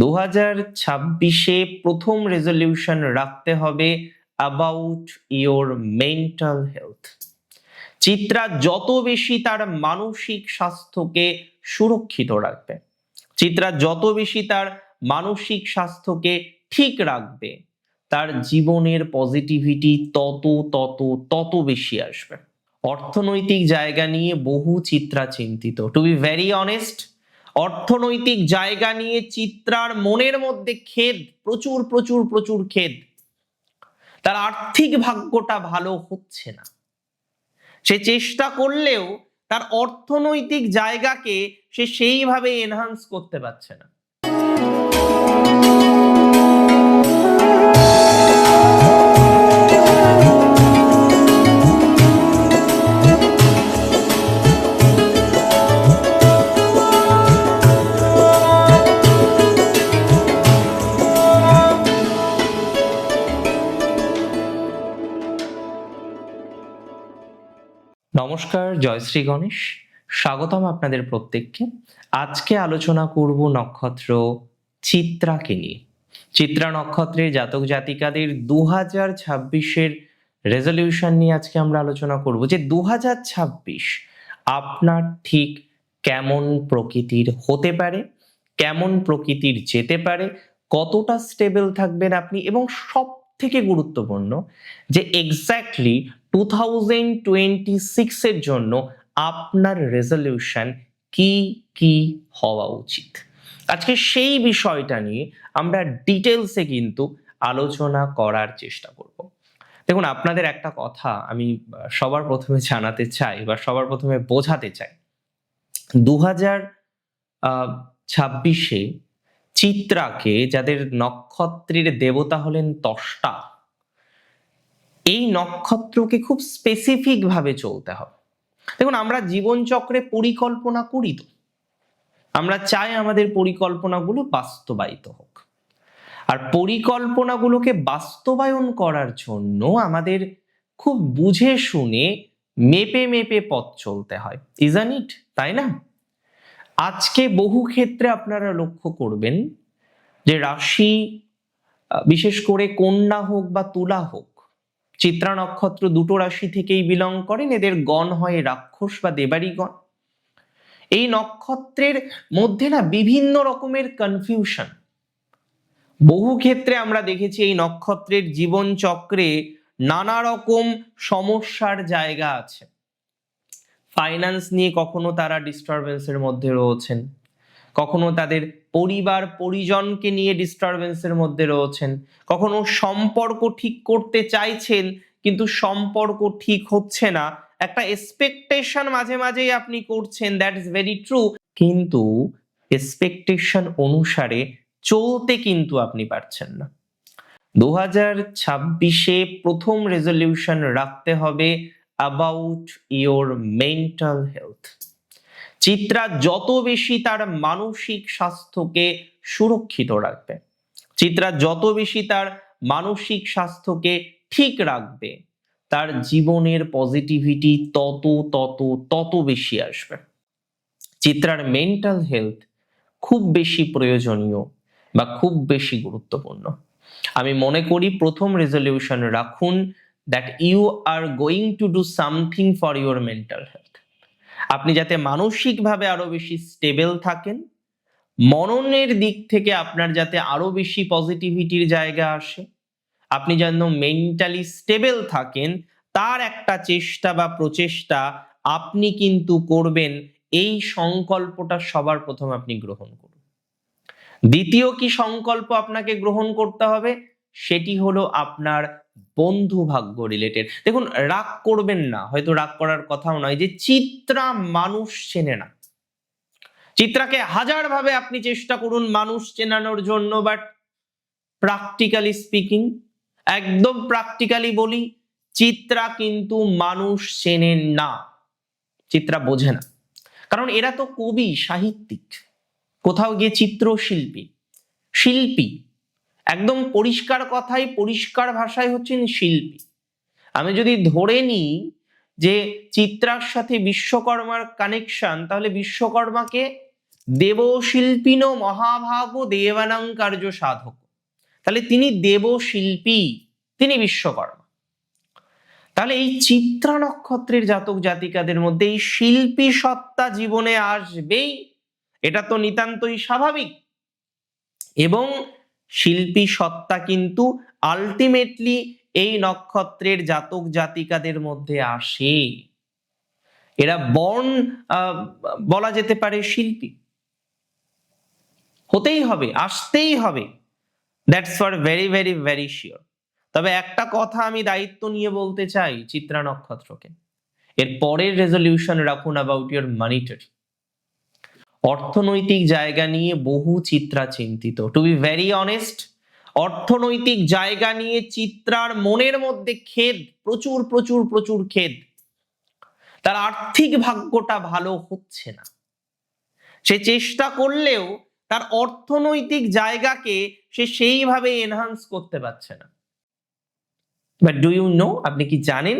দু হাজার ছাব্বিশে প্রথম রেজলিউশন রাখতে হবে about your mental health Chitra, যত বেশি তার মানসিক স্বাস্থ্যকে সুরক্ষিত রাখবে, চিত্রা, যত বেশি তার মানসিক স্বাস্থ্যকে ঠিক রাখবে, তার জীবনের পজিটিভিটি তত তত তত বেশি আসবে। অর্থনৈতিক জায়গা নিয়ে বহু চিত্রা চিন্তিত। টু বি ভেরি অনেস্ট অর্থনৈতিক জায়গা নিয়ে চিত্রার মনের মধ্যে খেদ, প্রচুর প্রচুর প্রচুর খেদ। তার আর্থিক ভাগ্যটা ভালো হচ্ছে না। সে চেষ্টা করলেও তার অর্থনৈতিক জায়গাকে সে সেইভাবে এনহান্স করতে পারছে না। নমস্কার জয়শ্রী গণেশ। স্বাগতম আপনাদের প্রত্যেককে। আজকে আলোচনা করব নক্ষত্র চিত্রাকে নিয়ে। চিত্রা নক্ষত্রের জাতক জাতিকাদের দু হাজার ছাব্বিশের রেজলিউশন নিয়ে আজকে আমরা আলোচনা করব যে দু হাজার ছাব্বিশ আপনার ঠিক কেমন প্রকৃতির হতে পারে, কেমন প্রকৃতির যেতে পারে, কতটা স্টেবল থাকবেন আপনি এবং সব থেকে গুরুত্বপূর্ণ যে এক্স্যাক্টলি টু থাউজেন্ড টোয়েন্টি সিক্সের জন্য আপনার রেজলিউশন কি কি হওয়া উচিত? আজকে সেই বিষয়টা নিয়ে আমরা ডিটেলসে কিন্তু আলোচনা করার চেষ্টা করব। দেখুন, আপনাদের একটা কথা আমি সবার প্রথমে জানাতে চাই বা সবার প্রথমে বোঝাতে চাই। দু হাজার ছাব্বিশে চিত্রাকে যাদের নক্ষত্রের দেবতা হলেন তষ্টা এই নক্ষত্রকে খুব স্পেসিফিক ভাবে চলতে হবে। দেখুন, আমরা জীবনচক্রে পরিকল্পনা করি তো। আমরা চাই আমাদের পরিকল্পনাগুলো বাস্তবায়িত হোক। আর পরিকল্পনাগুলোকে বাস্তবায়ন করার জন্য আমাদের খুব বুঝে শুনে মেপে মেপে পথ চলতে হয়। ইজান ইট, তাই না? আজকে বহু ক্ষেত্রে আপনারা লক্ষ্য করবেন যে রাশি বিশেষ করে কন্যা হোক বা তুলা হোক চিত্রা নক্ষত্র দুটো রাশি থেকেই বিলং করেন। এদের গণ হয় রাক্ষস বা দেবারি গণ। এই নক্ষত্রের মধ্যে না বিভিন্ন রকমের কনফিউশন বহু ক্ষেত্রে আমরা দেখেছি এই নক্ষত্রের জীবন চক্রে নানা রকম সমস্যার জায়গা আছে। ফাইন্যান্স নিয়ে কখনো তারা ডিস্টারবেন্সের মধ্যে রয়েছেন। কখনো তাদের পরিবার, পরিজনকে নিয়ে ডিস্টারবেন্সের মধ্যে রয়েছেন, কখনো সম্পর্ক ঠিক করতে চাইছেন, কিন্তু সম্পর্ক ঠিক হচ্ছে না। একটা এক্সপেকটেশন মাঝে মাঝেই আপনি করছেন দ্যাট ইজ ভেরি ট্রু কিন্তু এক্সপেকটেশন অনুসারে চলতে কিন্তু আপনি পারছেন না। দু হাজার ছাব্বিশে প্রথম রেজলিউশন রাখতে হবে about your mental health Chitra যত বেশি তার মানসিক স্বাস্থ্যকে সুরক্ষিত রাখবে, চিত্রা যত বেশি তার মানসিক স্বাস্থ্যকে ঠিক রাখবে, তার জীবনের পজিটিভিটি তত তত তত বেশি আসবে। চিত্রার মেন্টাল হেলথ খুব বেশি প্রয়োজনীয় বা খুব বেশি গুরুত্বপূর্ণ। আমি মনে করি প্রথম রেজলিউশন রাখুন that you are going to do something for your mental health আপনি যাতে মানসিকভাবে আরও বেশি স্টেবল থাকেন, মননের দিক থেকে আপনার যাতে আরও বেশি পজিটিভিটির জায়গা আসে, আপনি যেন মেন্টালি স্টেবল থাকেন, তার একটা চেষ্টা বা প্রচেষ্টা আপনি কিন্তু করবেন, এই সংকল্পটা সবার প্রথম আপনি গ্রহণ করুন। দ্বিতীয় কি সংকল্প আপনাকে গ্রহণ করতে হবে? সেটি হলো আপনার বন্ধু ভাগ্য রিলেটেড দেখুন, রাগ করবেন না, হয়তো রাগ করার কথাও নয় যে চিত্রা মানুষ চেনে না। চিত্রাকে হাজার ভাবে আপনি চেষ্টা করুন মানুষ চেনানোর জন্য বাট প্র্যাকটিক্যালি স্পিকিং একদম প্র্যাকটিক্যালি বলি, চিত্রা কিন্তু মানুষ চেনেন না। চিত্রা বোঝে না। কারণ এরা তো কবি, সাহিত্যিক। কোথাও গিয়ে চিত্রশিল্পী, শিল্পী একদম পরিষ্কার কথাই, পরিষ্কার ভাষায় হচ্ছেন শিল্পী। আমি যদি ধরে নিই যে চিত্রার সাথে বিশ্বকর্মার কানেকশন তাহলে বিশ্বকর্মাকে দেবশিল্পিন মহাভাগ দেবানাং কার্য সাধক। তাহলে তিনি দেবশিল্পী, তিনি বিশ্বকর্মা। তাহলে এই চিত্রা নক্ষত্রের জাতক জাতিকাদের মধ্যে এই শিল্পী সত্তা জীবনে আসবেই, এটা তো নিতান্তই স্বাভাবিক। এবং শিল্পী সত্তা কিন্তু আলটিমেটলি এই নক্ষত্রের জাতক জাতিকাদের মধ্যে আসে। এরা বর্ণ বলা যেতে পারে শিল্পী। হতেই হবে, আসতেই হবে। That's for very very very sure তবে একটা কথা আমি দায়িত্ব নিয়ে বলতে চাই চিত্রা নক্ষত্রকে। এর পরের রেজলিউশন রাখুন অ্যাবাউট ইউর মানিটারি অর্থনৈতিক জায়গা নিয়ে বহু চিত্রা চিন্তিত। টু বি ভেরি অনেস্ট অর্থনৈতিক জায়গা নিয়ে চিত্রার মনের মধ্যে খেদ, প্রচুর প্রচুর প্রচুর খেদ। তার আর্থিক ভাগ্যটা ভালো হচ্ছে না। সে চেষ্টা করলেও তার অর্থনৈতিক জায়গাকে সে সেইভাবে এনহান্স করতে পারছে না। বাট ডু ইউ নো আপনি কি জানেন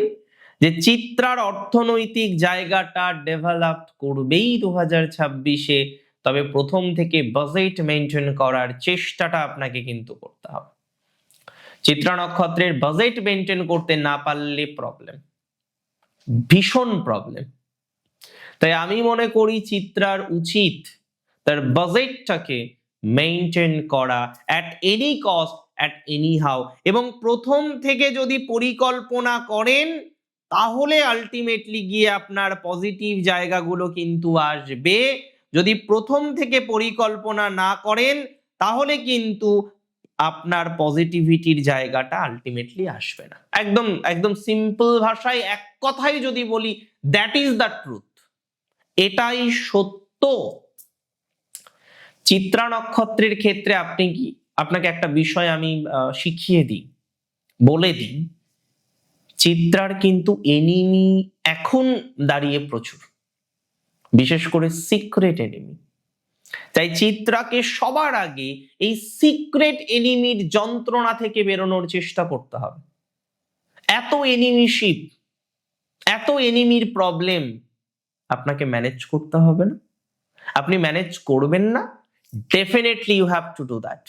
যে চিত্রার অর্থনৈতিক জায়গাটা ডেভেলপ করবেই দু হাজার ছাব্বিশে, তবে প্রথম থেকে বাজেট মেনটেন করার চেষ্টাটা আপনাকে কিন্তু করতে হবে। চিত্রা নক্ষত্রের বাজেট মেনটেন করতে না পারলে প্রবলেম ভীষণ প্রবলেম তাই আমি মনে করি চিত্রার উচিত তার বাজেটটাকে মেনটেন করা at any cost at any how এবং প্রথম থেকে যদি পরিকল্পনা করেন তাহলে আলটিমেটলি গিয়ে আপনার পজিটিভ জায়গাগুলো কিন্তু আসবে। যদি প্রথম থেকে পরিকল্পনা না করেন, তাহলে কিন্তু আপনার পজিটিভিটির জায়গাটা আলটিমেটলি আসবে না। একদম একদম সিম্পল ভাষায় এক কথাই যদি বলি দ্যাট ইজ দ্য ট্রুথ এটাই সত্য। চিত্রা নক্ষত্রের ক্ষেত্রে আপনি কি, আপনাকে একটা বিষয় আমি শিখিয়ে দিই, বলে দিই। চিত্রার কিন্তু এনিমি এখন দাঁড়িয়ে প্রচুর। বিশেষ করে সিক্রেট এনিমি তাই চিত্রাকে সবার আগে এই সিক্রেট এনিমির যন্ত্রণা থেকে বেরোনোর চেষ্টা করতে হবে। এত এনিমি এনিমিশিপ এত এনিমির প্রবলেম আপনাকে ম্যানেজ করতে হবে না। আপনি ম্যানেজ করবেন না। Definitely you have to do that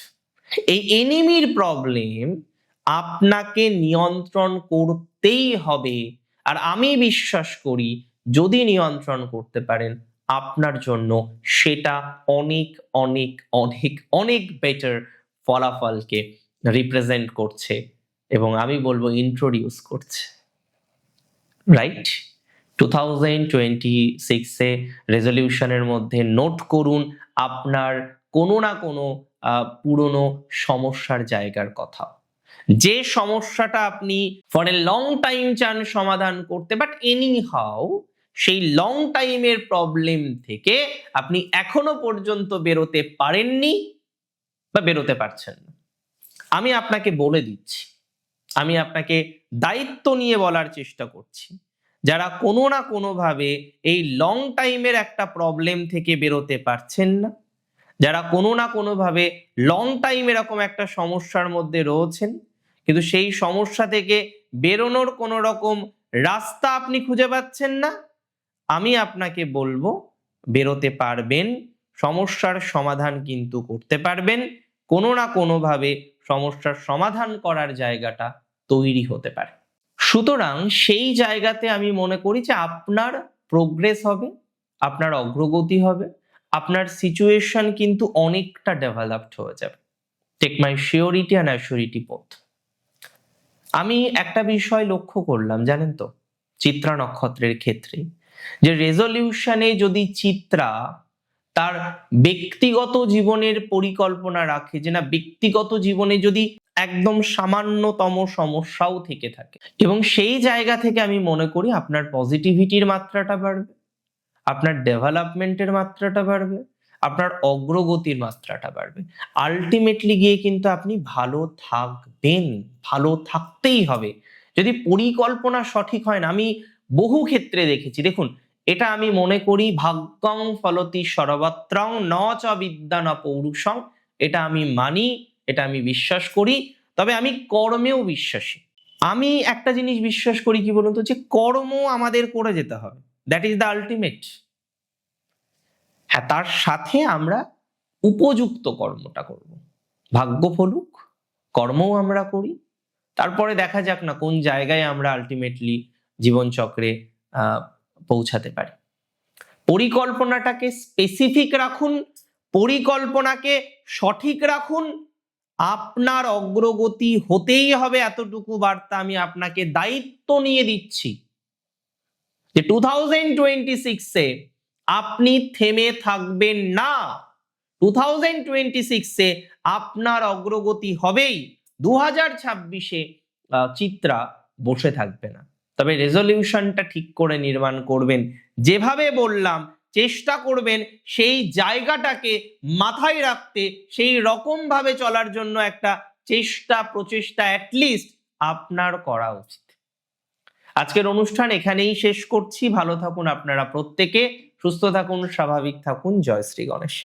এই এনিমির প্রবলেম আপনাকে নিয়ন্ত্রণ করতেই হবে। আর আমি বিশ্বাস করি, যদি নিয়ন্ত্রণ করতে পারেন, আপনার জন্য সেটা অনেক অনেক অনেক অনেক বেটার ফলাফলকে রিপ্রেজেন্ট করছে এবং আমি বলব ইন্ট্রোডিউস করছে। রাইট টু থাউজেন্ড টোয়েন্টি সিক্সে রেজলিউশনের মধ্যে নোট করুন, আপনার কোনো না কোনো পুরনো সমস্যার জায়গার কথা। যে সমস্যাটা আপনি ফর এ লং টাইম চান সমাধান করতে বাট এনি হাউ সেই লং টাইমের প্রবলেম থেকে আপনি এখনও পর্যন্ত বেরোতে পারেননি বা বেরোতে পারছেন না। আমি আপনাকে বলে দিচ্ছি, আমি আপনাকে দায়িত্ব নিয়ে বলার চেষ্টা করছি, যারা কোনো না কোনোভাবে এই লং টাইমের একটা প্রবলেম থেকে বেরোতে পারছেন না, যারা কোনো না কোনোভাবে লং টাইম এরকম একটা সমস্যার মধ্যে রয়েছেন কিন্তু সেই সমস্যা থেকে বেরোনোর কোনো রকম রাস্তা আপনি খুঁজে পাচ্ছেন না। আমি আপনাকে বলব, বেরোতে পারবেন, সমস্যার সমাধান কিন্তু করতে পারবেন, কোনো না কোনোভাবে সমস্যার সমাধান করার জায়গাটা তৈরি হতে পারে। সুতরাং সেই জায়গাতে আমি মনে করি যে আপনার প্রোগ্রেস হবে, আপনার অগ্রগতি হবে, আপনার সিচুয়েশন কিন্তু অনেকটা ডেভেলপড হয়ে যাবে। Take my surety and assurity both আমি একটা বিষয় লক্ষ্য করলাম, জানেন তো? চিত্রা নক্ষত্রের ক্ষেত্রে। যে রেজলিউশনে যদি চিত্রা তার ব্যক্তিগত জীবনের পরিকল্পনা রাখে, যে না ব্যক্তিগত জীবনে যদি একদম সামান্যতম সমস্যাও থেকে থাকে, এবং সেই জায়গা থেকে আমি মনে করি আপনার পজিটিভিটির মাত্রাটা বাড়বে, আপনার ডেভেলপমেন্টের মাত্রাটা বাড়বে আপনার অগ্রগতির মাত্রাটা বাড়বে। আলটিমেটলি গিয়ে কিন্তু আপনি ভালো থাকবেন, ভালো থাকতেই হবে। যদি পরিকল্পনা সঠিক হয় না, আমি বহু ক্ষেত্রে দেখেছি, দেখুন, এটা আমি মনে করি ভাগ্যং ফলতি সর্বত্রং ন চ বিদ্যা ন পৌরুষং, এটা আমি মানি, এটা আমি বিশ্বাস করি, তবে আমি কর্মেও বিশ্বাসী। আমি একটা জিনিস বিশ্বাস করি কি বলুন তো, যে কর্ম আমাদের করে যেতে হবে। দ্যাট ইজ দ্য আলটিমেট তার সাথে আমরা উপযুক্ত কর্মটা করব। ভাগ্য ফলুক, কর্মও আমরা করি। তারপরে দেখা যাক না কোন জায়গায় আমরা আলটিমেটলি জীবনচক্রে পৌঁছাতে পারি। পরিকল্পনাটাকে স্পেসিফিক রাখুন, পরিকল্পনাকে সঠিক রাখুন। আপনার অগ্রগতি হতেই হবে এতটুকু বার্তা আমি আপনাকে দায়িত্ব নিয়ে দিচ্ছি। যে টু থাউজেন্ড টোয়েন্টি সিক্সে আপনি থেমে থাকবেন না। টু থাউজেন্ড টোয়েন্টি সিক্সে আপনার অগ্রগতি হবেই। দু হাজার ছাব্বিশে চিত্রা বসে থাকবে না। তবে রেজলিউশনটা ঠিক করে নির্মাণ করবেন। যেভাবে বললাম, চেষ্টা করবেন সেই জায়গাটাকে মাথায় রাখতে, সেই রকম ভাবে চলার জন্য একটা চেষ্টা, প্রচেষ্টা অ্যাটলিস্ট আপনার করা উচিত। আজকের অনুষ্ঠান এখানেই শেষ করছি। ভালো থাকুন আপনারা প্রত্যেকে। সুস্থ থাকুন স্বাভাবিক থাকুন। জয় শ্রী গণেশ।